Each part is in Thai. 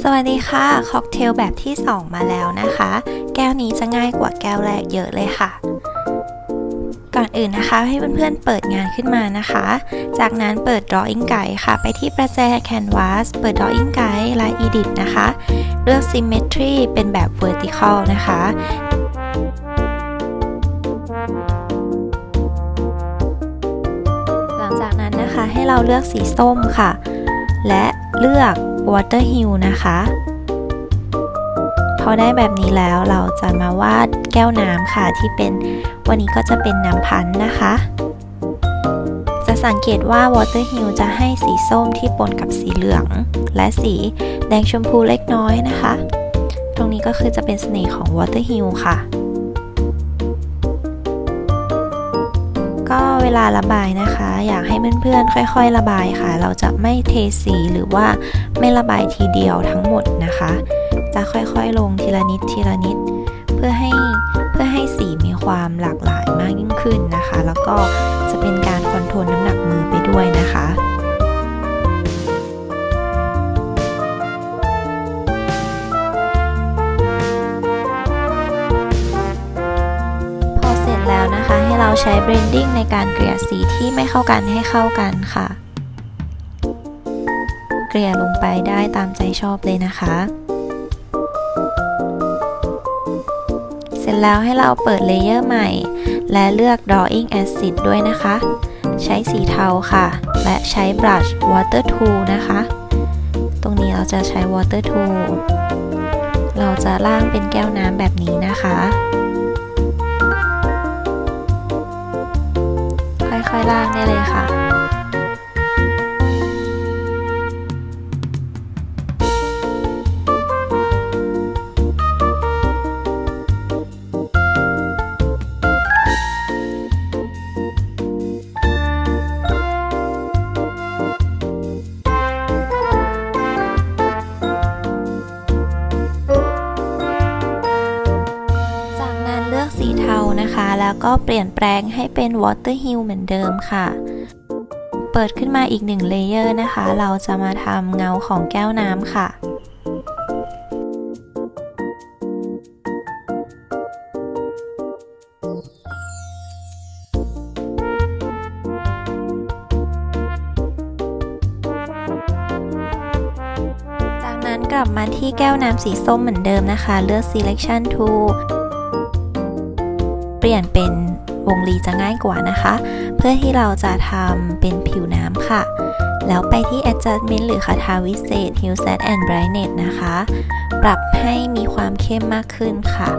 สวัสดีค่ะ ค็อกเทลแบบที่ 2 มาแล้วนะคะ แก้วนี้จะง่ายกว่าแก้วแรกเยอะเลยค่ะ ก่อนอื่นนะคะให้เพื่อนๆเปิดงานขึ้นมานะคะ จากนั้นเปิด Drawing Guide ค่ะ ไปที่ประแจ Canvas เปิด Drawing Guide และ Edit นะคะ เลือก Symmetry เป็นแบบ Vertical นะคะหลังจากนั้นนะคะให้เราเลือกสีส้มค่ะ และเลือก Water Hill นะคะ พอได้แบบนี้แล้วเราจะมาวาดแก้วน้ำค่ะที่เป็นวันนี้ก็จะเป็นน้ำพันธ์นะคะ จะสังเกตว่า Water Hill จะให้สีส้มที่ปนกับสีเหลือง และสีแดงชมพูเล็กน้อยนะคะ ตรงนี้ก็คือจะเป็นเสน่ห์ของ Water Hill ค่ะ เวลาระบายนะคะ อยากให้เพื่อนๆ ค่อยๆ ระบายค่ะ เราจะไม่เทสีหรือว่าไม่ระบายทีเดียวทั้งหมดนะคะ จะค่อยๆ ลงทีละนิดทีละนิด เพื่อให้เพื่อให้สีมีความหลากหลายมากยิ่งขึ้นนะคะ แล้วก็จะเป็นการคอนโทรลน้ำหนักมือไปด้วยนะคะ แล้วนะคะ ให้เราใช้ blending ในการเกลี่ยสีที่ไม่เข้ากันให้เข้ากันค่ะ เกลี่ยลงไปได้ตามใจชอบเลยนะคะ เสร็จแล้วให้เราเปิดเลเยอร์ใหม่ และเลือก drawing acid ด้วยนะคะ ใช้สีเทาค่ะ และใช้ brush water tool นะคะ ตรงนี้เราจะใช้ water tool เราจะล่างเป็นแก้วน้ำแบบนี้นะคะ ค่อยๆลากได้เลยค่ะ ก็เปลี่ยนแปลงให้เป็น Water Hill เหมือนเดิมค่ะ เปิดขึ้นมาอีกหนึ่งเลเยอร์นะคะ เราจะมาทำเงาของแก้วน้ำค่ะจากนั้นกลับมาที่แก้วน้ำสีส้มเหมือนเดิมนะคะ เลือก selection tool ปลี่ยนเป็นวงรีจะง่ายกว่านะคะ เพื่อที่เราจะทำเป็นผิวน้ำค่ะ แล้วไปที่ adjustment หรือคาถาวิเศษ hue set and brightness นะคะ ปรับให้มีความเข้มมากขึ้นค่ะ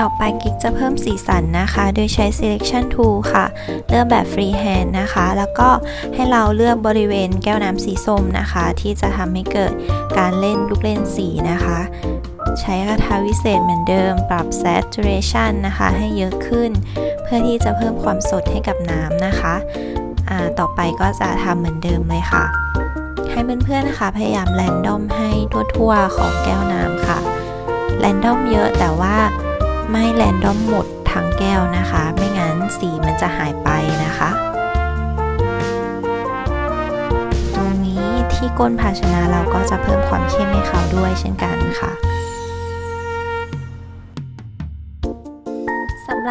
ต่อไปกิ๊กจะเพิ่มสีสันนะคะ โดยใช้ selection tool ค่ะ เลือกแบบ freehand นะคะ แล้วก็ให้เราเลือกบริเวณแก้วน้ำสีส้มนะคะ ที่จะทำให้เกิดการเล่นลูกเล่นสีนะคะ ใช้คาถาวิเศษเหมือนเดิม ปรับ saturation นะคะ ให้เยอะขึ้น เพื่อที่จะเพิ่มความสดให้กับน้ำนะคะต่อไปก็จะทำเหมือนเดิมเลยค่ะ ให้เพื่อนๆนะคะ พยายามแรนดอมให้ทั่วๆของแก้วน้ำค่ะแรนดอมเยอะแต่ว่าไม่แรนดอมหมดทั้งแก้วนะคะ ไม่งั้นสีมันจะหายไปนะคะ ตรงนี้ที่ก้นภาชนะเราก็จะเพิ่มความเข้มให้เขาด้วยเช่นกันค่ะ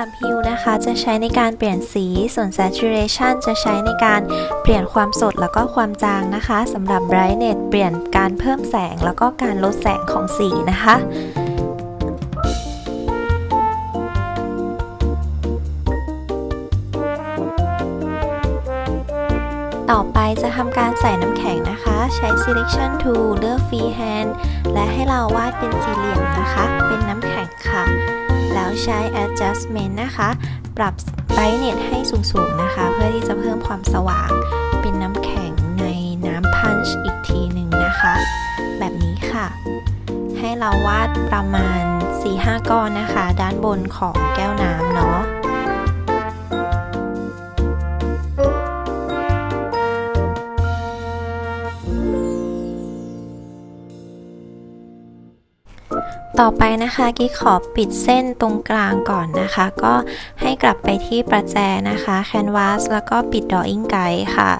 สำหรับฮิวนะคะจะใช้ในการเปลี่ยนสี ส่วน saturation จะใช้ในการเปลี่ยนความสดแล้วก็ความจางนะคะสำหรับ brightness เปลี่ยนการเพิ่มแสงแล้วก็การลดแสงของสีนะคะต่อไปจะทำการใส่น้ำแข็งนะคะ ใช้ selection tool เลือก freehand และให้เราวาดเป็นสี่เหลี่ยมนะคะ เป็นน้ำแข็งค่ะ ใช้ adjustment นะคะ ปรับ brightness ให้สูงๆนะคะ เพื่อที่จะเพิ่มความสว่าง เป็นน้ำแข็งในน้ำ punch อีกทีหนึ่งนะคะ แบบนี้ค่ะ ให้เราวาดประมาณ 4-5 ก้อนนะคะ ด้านบนของแก้วน้ำเนาะ ต่อไปนะคะกิ๊กขอปิดเส้นตรงกลางก่อนนะคะ ก็ให้กลับไปที่ประแจนะคะ Canvas แล้วก็ปิด Drawing Guide ค่ะ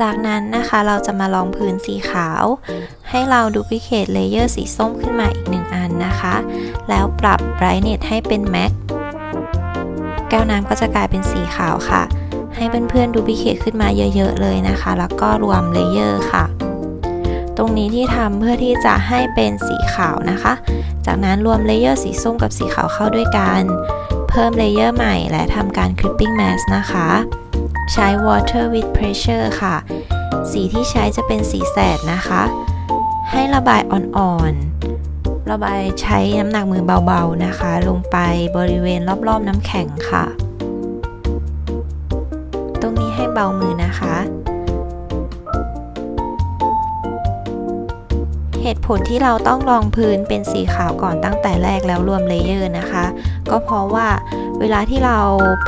จากนั้นนะคะเราจะมาลองพื้นสีขาว ให้เราดูพิเคทเลเยอร์สีส้มขึ้นมาอีกหนึ่งอันนะคะ แล้วปรับ brightness ให้เป็น max แก้วน้ำก็จะกลายเป็นสีขาวค่ะ ให้เพื่อนๆดูพิเคทขึ้นมาเยอะๆเลยนะคะ แล้วก็รวมเลเยอร์ค่ะ ตรงนี้ที่ทำเพื่อที่จะให้เป็นสีขาวนะคะ จากนั้นรวมเลเยอร์สีส้มกับสีขาวเข้าด้วยกัน เพิ่มเลเยอร์ใหม่และทำการ clipping mask นะคะ ใช้ water with pressure ค่ะ สีที่ใช้จะเป็นสีแสดนะคะ ให้ระบายอ่อนๆ ระบายใช้น้ำหนักมือเบาๆนะคะ ลงไปบริเวณรอบๆน้ำแข็งค่ะ ตรงนี้ให้เบามือนะคะ ตุผลที่เราต้องรองพื้นเป็นสีขาวก่อนตั้งแต่แรกแล้วรวมเลเยอร์นะคะ ก็เพราะว่าเวลาที่เรา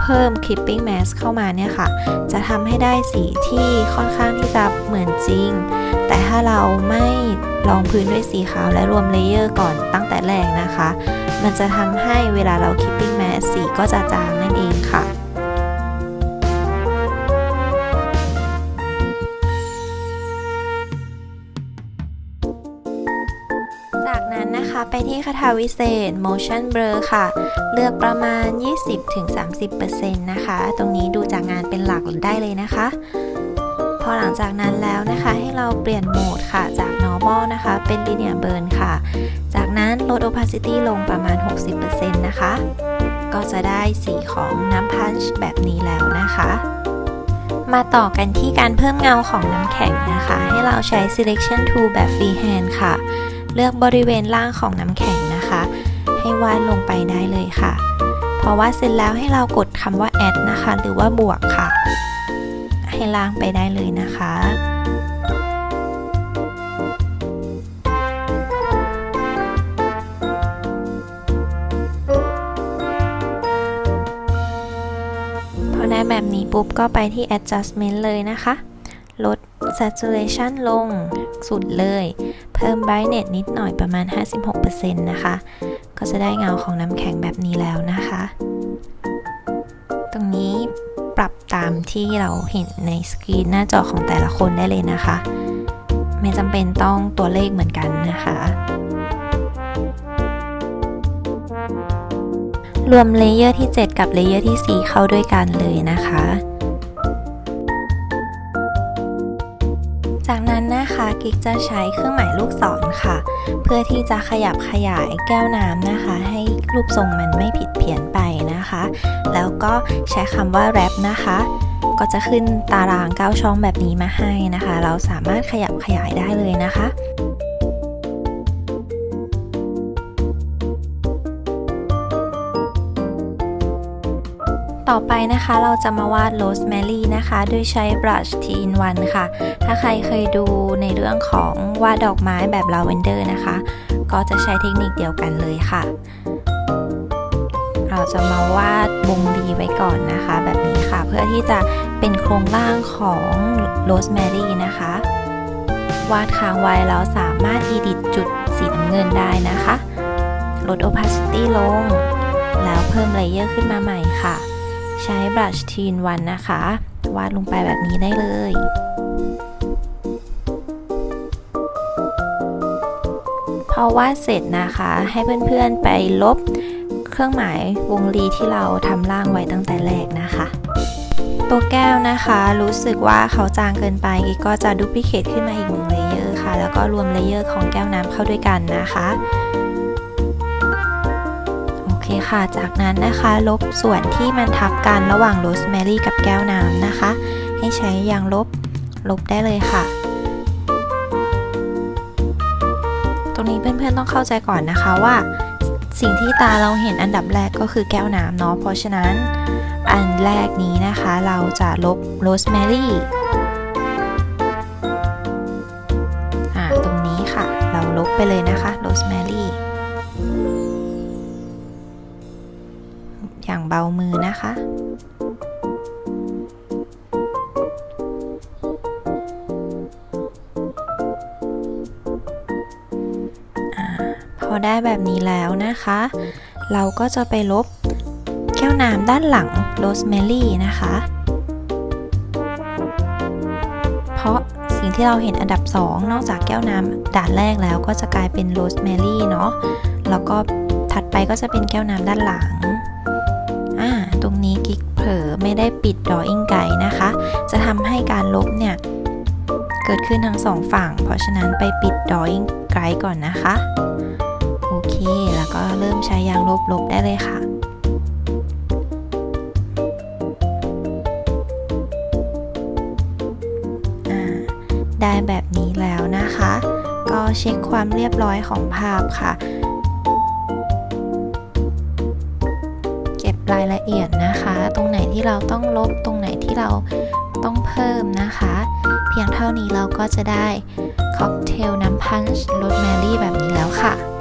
เพิ่ม clipping mask เข้ามาเนี่ยค่ะ จะทำให้ได้สีที่ค่อนข้างที่จะเหมือนจริง แต่ถ้าเราไม่รองพื้นด้วยสีขาวและรวมเลเยอร์ก่อนตั้งแต่แรกนะคะ มันจะทำให้เวลาเรา clipping mask สีก็จะจางนั่นเองค่ะ ไปที่คาถาวิเศษ motion blur ค่ะ เลือกประมาณ 20-30%นะคะ ตรงนี้ดูจากงานเป็นหลักได้เลยนะคะ พอหลังจากนั้นแล้วนะคะ ให้เราเปลี่ยนโหมดค่ะ จาก normal นะคะ เป็น linear burn ค่ะ จากนั้นลด opacity ลงประมาณ 60%นะคะ ก็จะได้สีของน้ำพันช์แบบนี้แล้วนะคะมาต่อกันที่การเพิ่มเงาของน้ำแข็งนะคะ ให้เราใช้ selection tool แบบ freehand ค่ะ เลือกบริเวณล่างของน้ำแข็งนะคะ ให้วาดลงไปได้เลยค่ะพอวาดเสร็จแล้วให้เรากดคำว่า add นะคะ หรือว่าบวกค่ะ ให้ล่างไปได้เลยนะคะพอได้แบบนี้ปุ๊บก็ไปที่ adjustment เลยนะคะ ลด saturation ลงสุดเลย เพิ่ม brightness นิดหน่อยประมาณ 56%นะคะ ก็จะได้เงาของน้ำแข็งแบบนี้แล้วนะคะ ตรงนี้ปรับตามที่เราเห็นในสกรีนหน้าจอของแต่ละคนได้เลยนะคะ ไม่จำเป็นต้องตัวเลขเหมือนกันนะคะรวมเลเยอร์ที่ 7 กับเลเยอร์ที่ 4 เข้าด้วยกันเลยนะคะ กจะใช้เครื่องหมายลูกศรค่ะ เพื่อที่จะขยับขยายแก้วน้ำนะคะ ให้รูปทรงมันไม่ผิดเพี้ยนไปนะคะ แล้วก็ใช้คำว่า wrap นะคะ ก็จะขึ้นตาราง 9 ช่องแบบนี้มาให้นะคะ เราสามารถขยับขยายได้เลยนะคะ ต่อไปนะคะเราจะมาวาดโรสแมรี่นะคะ โดยใช้ brush t in 1ค่ะ ถ้าใครเคยดูในเรื่องของวาดดอกไม้แบบลาเวนเดอร์นะคะ ก็จะใช้เทคนิคเดียวกันเลยค่ะ เราจะมาวาดวงรีไว้ก่อนนะคะ แบบนี้ค่ะ เพื่อที่จะเป็นโครงร่างของโรสแมรี่นะคะ วาดค้างไว้แล้วสามารถ edit จุดสีน้ำเงินได้นะคะ ลด opacity ลง แล้วเพิ่มเลเยอร์ขึ้นมาใหม่ค่ะ ใช้ brush t in 1นะคะ วาดลงไปแบบนี้ได้เลยพอวาดเสร็จนะคะ ให้เพื่อนๆไปลบเครื่องหมายวงรีที่เราทำล่างไว้ตั้งแต่แรกนะคะ ตัวแก้วนะคะ รู้สึกว่าเขาจางเกินไปกิ๊กก็จะดูพิเคทขึ้นมาอีกหนึ่งเลเยอร์ค่ะ แล้วก็รวมเลเยอร์ของแก้วน้ำเข้าด้วยกันนะคะ ค่ะ จากนั้นนะคะ ลบส่วนที่มันทับกันระหว่างโรสแมรี่กับแก้วน้ำนะคะ ให้ใช้ยางลบลบได้เลยค่ะตรงนี้เพื่อนๆต้องเข้าใจก่อนนะคะว่า สิ่งที่ตาเราเห็นอันดับแรกก็คือแก้วน้ำเนาะเพราะฉะนั้น อันแรกนี้นะคะเราจะลบโรสแมรี่อ่าตรงนี้ค่ะ เราลบไปเลยนะคะโรสแมรี่ อย่างเบามือนะคะ พอได้แบบนี้แล้วนะคะ เราก็จะไปลบแก้วน้ำด้านหลังโรสแมรี่นะคะ เพราะสิ่งที่เราเห็นอันดับ 2 นอกจากแก้วน้ำด่านแรกแล้วก็จะกลายเป็นโรสแมรี่เนาะ แล้วก็ถัดไปก็จะเป็นแก้วน้ำด้านหลัง ไม่ได้ปิด drawing guide นะคะ จะทำให้การลบเนี่ยเกิดขึ้นทั้งสองฝั่ง เพราะฉะนั้นไปปิด drawing guide ก่อนนะคะ โอเค แล้วก็เริ่มใช้ยางลบลบได้เลยค่ะได้แบบนี้แล้วนะคะ ก็เช็คความเรียบร้อยของภาพค่ะ เก็บรายละเอียดนะคะ ตรงไหนที่เราต้องลบตรงไหนที่เราต้องเพิ่มนะคะ เพียงเท่านี้เราก็จะได้ค็อกเทลน้ำพันช์โรสแมรี่แบบนี้แล้วค่ะ